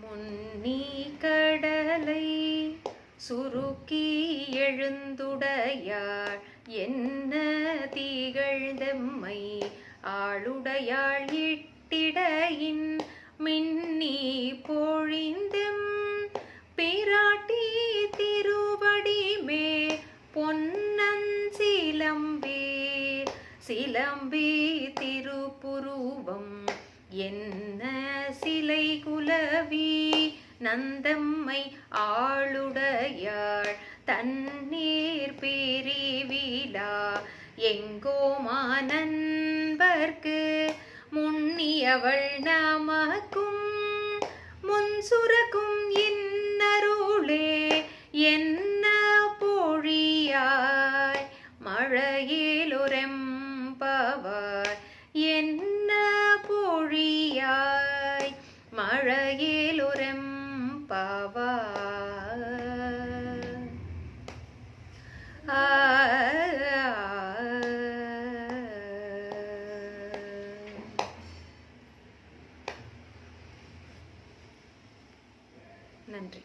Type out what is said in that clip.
முன்னி கடலை சுருக்கி எழுந்துடையாள். என்ன திகழ்ந்தெம்மை ஆளுடையாள் இட்டிடையின் மின்னி பொழிந்தெம் பிராட்டி திருவடி மே பொன்னன் சிலம்பி திருப்புருவம் என்ன சிலை குலவி நந்தம்மை ஆளுடையாள் தண்ணீர் பிரிவிலா எங்கோமா நண்பர்க்கு முன்னியவள் நமக்கும் முன் சுரக்கும் இன்னருளே என்ன பொழியாய் மழையிலுரெம்பவாய் மழையிலுரெம்பவாய் ஆ. நன்றி.